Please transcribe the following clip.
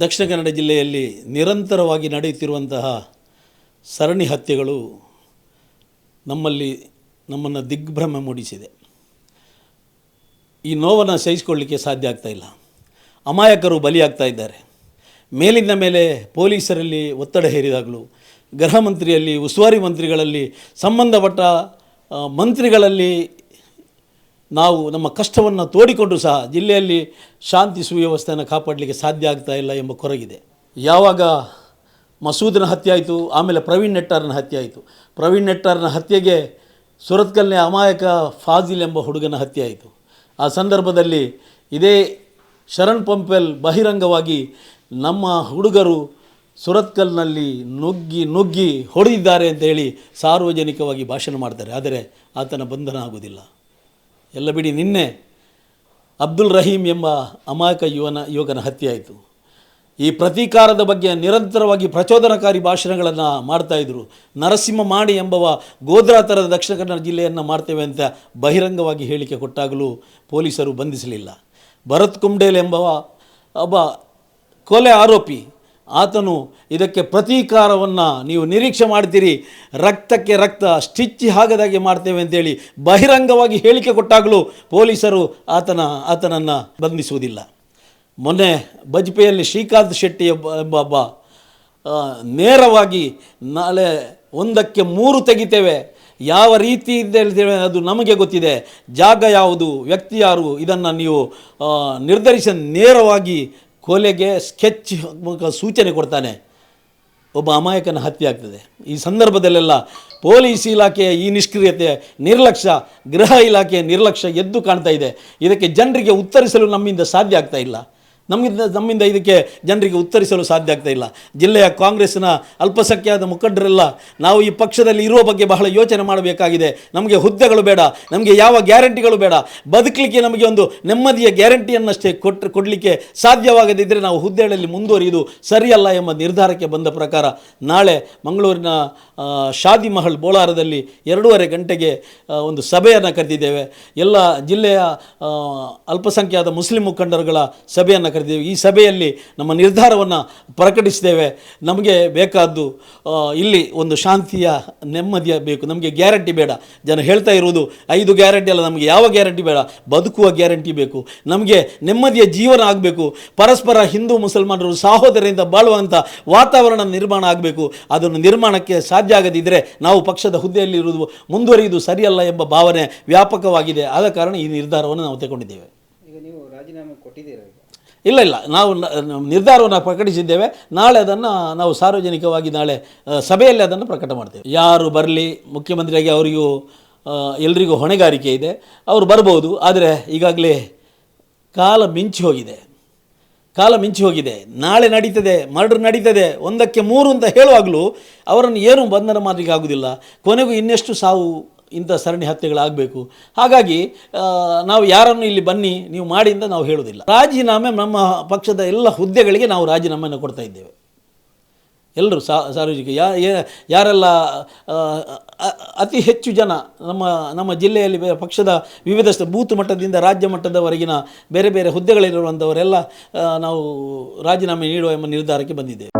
ದಕ್ಷಿಣ ಕನ್ನಡ ಜಿಲ್ಲೆಯಲ್ಲಿ ನಿರಂತರವಾಗಿ ನಡೆಯುತ್ತಿರುವಂತಹ ಸರಣಿ ಹತ್ಯೆಗಳು ನಮ್ಮಲ್ಲಿ ನಮ್ಮನ್ನು ದಿಗ್ಭ್ರಮೆ ಮೂಡಿಸಿದೆ. ಈ ನೋವನ್ನು ಸಹಿಸಿಕೊಳ್ಳಿಕ್ಕೆ ಸಾಧ್ಯ ಆಗ್ತಾ ಅಮಾಯಕರು ಬಲಿಯಾಗ್ತಾ ಇದ್ದಾರೆ. ಮೇಲಿಂದ ಮೇಲೆ ಪೊಲೀಸರಲ್ಲಿ ಒತ್ತಡ ಹೇರಿದಾಗಲೂ, ಗೃಹ ಮಂತ್ರಿಯಲ್ಲಿ, ಉಸ್ತುವಾರಿ ಮಂತ್ರಿಗಳಲ್ಲಿ, ಸಂಬಂಧಪಟ್ಟ ಮಂತ್ರಿಗಳಲ್ಲಿ ನಾವು ನಮ್ಮ ಕಷ್ಟವನ್ನು ತೋಡಿಕೊಂಡು ಸಹ ಜಿಲ್ಲೆಯಲ್ಲಿ ಶಾಂತಿ ಸುವ್ಯವಸ್ಥೆಯನ್ನು ಕಾಪಾಡಲಿಕ್ಕೆ ಸಾಧ್ಯ ಆಗ್ತಾ ಇಲ್ಲ ಎಂಬ ಕೊರಗಿದೆ. ಯಾವಾಗ ಮಸೂದನ ಹತ್ಯೆ ಆಯಿತು, ಆಮೇಲೆ ಪ್ರವೀಣ್ ನೆಟ್ಟಾರ್ನ ಹತ್ಯೆ ಆಯಿತು. ಪ್ರವೀಣ್ ನೆಟ್ಟಾರ್ನ ಹತ್ಯೆಗೆ ಸುರತ್ಕಲ್ನೇ ಅಮಾಯಕ ಫಾಜಿಲ್ ಎಂಬ ಹುಡುಗನ ಹತ್ಯೆ ಆಯಿತು. ಆ ಸಂದರ್ಭದಲ್ಲಿ ಇದೇ ಶರಣ್ ಪಂಪೆಲ್ ಬಹಿರಂಗವಾಗಿ ನಮ್ಮ ಹುಡುಗರು ಸುರತ್ಕಲ್ನಲ್ಲಿ ನುಗ್ಗಿ ನುಗ್ಗಿ ಹೊಡೆದಿದ್ದಾರೆ ಅಂತ ಹೇಳಿ ಸಾರ್ವಜನಿಕವಾಗಿ ಭಾಷಣ ಮಾಡ್ತಾರೆ. ಆದರೆ ಆತನ ಬಂಧನ ಆಗುವುದಿಲ್ಲ. ಎಲ್ಲ ಬಿಡಿ ನಿನ್ನೆ ಅಬ್ದುಲ್ ರಹೀಂ ಎಂಬ ಅಮಾಯಕ ಯುವನ ಯುವಕನ ಹತ್ಯೆ ಆಯಿತು ಈ ಪ್ರತೀಕಾರದ ಬಗ್ಗೆ ನಿರಂತರವಾಗಿ ಪ್ರಚೋದನಕಾರಿ ಭಾಷಣಗಳನ್ನು ಮಾಡ್ತಾಯಿದ್ರು ನರಸಿಂಹ ಮಾಡಿ ಎಂಬವ ಗೋಧ್ರಾ ಥರದ ದಕ್ಷಿಣ ಕನ್ನಡ ಜಿಲ್ಲೆಯನ್ನು ಮಾಡ್ತೇವೆ ಅಂತ ಬಹಿರಂಗವಾಗಿ ಹೇಳಿಕೆ ಕೊಟ್ಟಾಗಲೂ ಪೊಲೀಸರು ಬಂಧಿಸಲಿಲ್ಲ. ಭರತ್ ಕುಂಡೇಲ್ ಎಂಬವ ಒಬ್ಬ ಕೊಲೆ ಆರೋಪಿ ಆತನು ಇದಕ್ಕೆ ಪ್ರತೀಕಾರವನ್ನು ನೀವು ನಿರೀಕ್ಷೆ ಮಾಡ್ತೀರಿ. ರಕ್ತಕ್ಕೆ ರಕ್ತ ಸ್ಟಿಚ್ಚಿ ಆಗದಾಗೆ ಮಾಡ್ತೇವೆ ಅಂತೇಳಿ ಬಹಿರಂಗವಾಗಿ ಹೇಳಿಕೆ ಕೊಟ್ಟಾಗಲೂ ಪೊಲೀಸರು ಆತನ, ಆತನನ್ನು ಬಂಧಿಸುವುದಿಲ್ಲ. ಮೊನ್ನೆ ಬಜ್ಪೆಯಲ್ಲಿ ಶ್ರೀಕಾಂತ್ ಶೆಟ್ಟಿ ಎಂಬ ಒಬ್ಬ ನೇರವಾಗಿ ನಾಳೆ ಒಂದಕ್ಕೆ ಮೂರು ತೆಗಿತೇವೆ. ಯಾವ ರೀತಿ ಹೇಳ್ತೇವೆ ಅದು ನಮಗೆ ಗೊತ್ತಿದೆ. ಜಾಗ ಯಾವುದು, ವ್ಯಕ್ತಿ ಯಾರು, ಇದನ್ನು ನೀವು ನಿರ್ಧರಿಸಿ ನೇರವಾಗಿ ಕೊಲೆಗೆ ಸ್ಕೆಚ್ ಸೂಚನೆ ಕೊಡ್ತಾನೆ. ಒಬ್ಬ ಅಮಾಯಕನ ಹತ್ಯೆ ಆಗ್ತದೆ. ಈ ಸಂದರ್ಭದಲ್ಲೆಲ್ಲ ಪೊಲೀಸ್ ಇಲಾಖೆಯ ಈ ನಿಷ್ಕ್ರಿಯತೆ ನಿರ್ಲಕ್ಷ್ಯ, ಗೃಹ ಇಲಾಖೆಯ ನಿರ್ಲಕ್ಷ್ಯ ಎದ್ದು ಕಾಣ್ತಾ ಇದೆ. ಇದಕ್ಕೆ ಜನರಿಗೆ ಉತ್ತರಿಸಲು ನಮ್ಮಿಂದ ಸಾಧ್ಯ ಆಗ್ತಾ ಇಲ್ಲ. ನಮ್ಮಿಂದ ನಮ್ಮಿಂದ ಇದಕ್ಕೆ ಜನರಿಗೆ ಉತ್ತರಿಸಲು ಸಾಧ್ಯ ಆಗ್ತಾ ಇಲ್ಲ. ಜಿಲ್ಲೆಯ ಕಾಂಗ್ರೆಸ್ನ ಅಲ್ಪಸಂಖ್ಯಾತ ಮುಖಂಡರೆಲ್ಲ ನಾವು ಈ ಪಕ್ಷದಲ್ಲಿ ಇರುವ ಬಗ್ಗೆ ಬಹಳ ಯೋಚನೆ ಮಾಡಬೇಕಾಗಿದೆ. ನಮಗೆ ಹುದ್ದೆಗಳು ಬೇಡ, ನಮಗೆ ಯಾವ ಗ್ಯಾರಂಟಿಗಳು ಬೇಡ. ಬದುಕಲಿಕ್ಕೆ ನಮಗೆ ಒಂದು ನೆಮ್ಮದಿಯ ಗ್ಯಾರಂಟಿಯನ್ನಷ್ಟೇ ಕೊಟ್ಟು ಕೊಡಲಿಕ್ಕೆ ಸಾಧ್ಯವಾಗದಿದ್ದರೆ ನಾವು ಹುದ್ದೆಗಳಲ್ಲಿ ಮುಂದುವರಿಯುವುದು ಸರಿಯಲ್ಲ ಎಂಬ ನಿರ್ಧಾರಕ್ಕೆ ಬಂದ ಪ್ರಕಾರ ನಾಳೆ ಮಂಗಳೂರಿನ ಶಾದಿ ಮಹಲ್ ಬೋಳಾರದಲ್ಲಿ ಎರಡೂವರೆ ಗಂಟೆಗೆ ಒಂದು ಸಭೆಯನ್ನು ಕರೆದಿದ್ದೇವೆ. ಎಲ್ಲ ಜಿಲ್ಲೆಯ ಅಲ್ಪಸಂಖ್ಯಾತ ಮುಸ್ಲಿಂ ಮುಖಂಡರುಗಳ ಸಭೆಯನ್ನು ಕರೆದಿದ್ದೇವೆ ಈ ಸಭೆಯಲ್ಲಿ ನಮ್ಮ ನಿರ್ಧಾರವನ್ನು ಪ್ರಕಟಿಸಿದ್ದೇವೆ. ನಮಗೆ ಬೇಕಾದ್ದು ಇಲ್ಲಿ ಒಂದು ಶಾಂತಿಯ ನೆಮ್ಮದಿಯ ಬೇಕು. ನಮಗೆ ಗ್ಯಾರಂಟಿ ಬೇಡ. ಜನ ಹೇಳ್ತಾ ಇರುವುದು, ಐದು ಗ್ಯಾರಂಟಿ ಅಲ್ಲ, ನಮಗೆ ಯಾವ ಗ್ಯಾರಂಟಿ ಬೇಡ? ಬದುಕುವ ಗ್ಯಾರಂಟಿ ಬೇಕು. ನಮಗೆ ನೆಮ್ಮದಿಯ ಜೀವನ ಆಗಬೇಕು. ಪರಸ್ಪರ ಹಿಂದೂ ಮುಸಲ್ಮಾನರು ಸಹೋದರರಿಂದ ಬಾಳುವಂಥ ವಾತಾವರಣ ನಿರ್ಮಾಣ ಆಗಬೇಕು. ಅದನ್ನು ನಿರ್ಮಾಣಕ್ಕೆ ಸಾಧ್ಯ ಆಗದಿದ್ದರೆ ನಾವು ಪಕ್ಷದ ಹುದ್ದೆಯಲ್ಲಿ ಇರುವುದು ಮುಂದುವರಿಯುವುದು ಸರಿಯಲ್ಲ ಎಂಬ ಭಾವನೆ ವ್ಯಾಪಕವಾಗಿದೆ. ಆದ ಕಾರಣ ಈ ನಿರ್ಧಾರವನ್ನು ನಾವು ತಗೊಂಡಿದ್ದೇವೆ. ಈಗ ನೀವು ರಾಜೀನಾಮೆ ಕೊಟ್ಟಿದ್ದೀರಾ ಇಲ್ಲ ಇಲ್ಲ. ನಾವು ನಿರ್ಧಾರವನ್ನು ಪ್ರಕಟಿಸಿದ್ದೇವೆ. ನಾಳೆ ಅದನ್ನು ನಾವು ಸಾರ್ವಜನಿಕವಾಗಿ ನಾಳೆ ಸಭೆಯಲ್ಲಿ ಅದನ್ನು ಪ್ರಕಟ ಮಾಡ್ತೇವೆ. ಯಾರು ಬರಲಿ, ಮುಖ್ಯಮಂತ್ರಿಯಾಗಿ ಅವರಿಗೂ ಎಲ್ರಿಗೂ ಹೊಣೆಗಾರಿಕೆ ಇದೆ. ಅವರು ಬರ್ಬೋದು, ಆದರೆ ಈಗಾಗಲೇ ಕಾಲ ಮಿಂಚಿ ಹೋಗಿದೆ. ಕಾಲ ಮಿಂಚಿ ಹೋಗಿದೆ. ನಾಳೆ ನಡೀತದೆ, ಮರ್ಡರ್ ನಡೀತದೆ, ಒಂದಕ್ಕೆ ಮೂರು ಅಂತ ಹೇಳುವಾಗಲೂ ಅವರನ್ನು ಏನು ಬಂಧನ ಮಾಡಲಿಕ್ಕೆ ಆಗೋದಿಲ್ಲ. ಕೊನೆಗೂ ಇನ್ನೆಷ್ಟು ಸಾವು ಇಂಥ ಸರಣಿ ಹತ್ಯೆಗಳಾಗಬೇಕು. ಹಾಗಾಗಿ ನಾವು ಯಾರನ್ನು ಇಲ್ಲಿ ಬನ್ನಿ, ನೀವು ಮಾಡಿ ಅಂತ ನಾವು ಹೇಳೋದಿಲ್ಲ ರಾಜೀನಾಮೆ ನಮ್ಮ ಪಕ್ಷದ ಎಲ್ಲ ಹುದ್ದೆಗಳಿಗೆ ನಾವು ರಾಜೀನಾಮೆಯನ್ನು ಕೊಡ್ತಾ ಇದ್ದೇವೆ. ಎಲ್ಲರೂ ಸಾರ್ವಜನಿಕ, ಯಾ ಯಾರೆಲ್ಲ ಅತಿ ಹೆಚ್ಚು ಜನ ನಮ್ಮ ನಮ್ಮ ಜಿಲ್ಲೆಯಲ್ಲಿ ಪಕ್ಷದ ವಿವಿಧ ಬೂತ್ ಮಟ್ಟದಿಂದ ರಾಜ್ಯ ಮಟ್ಟದವರೆಗಿನ ಬೇರೆ ಬೇರೆ ಹುದ್ದೆಗಳಿರುವಂಥವರೆಲ್ಲ ನಾವು ರಾಜೀನಾಮೆ ನೀಡುವ ಎಂಬ ನಿರ್ಧಾರಕ್ಕೆ ಬಂದಿದ್ದೇವೆ.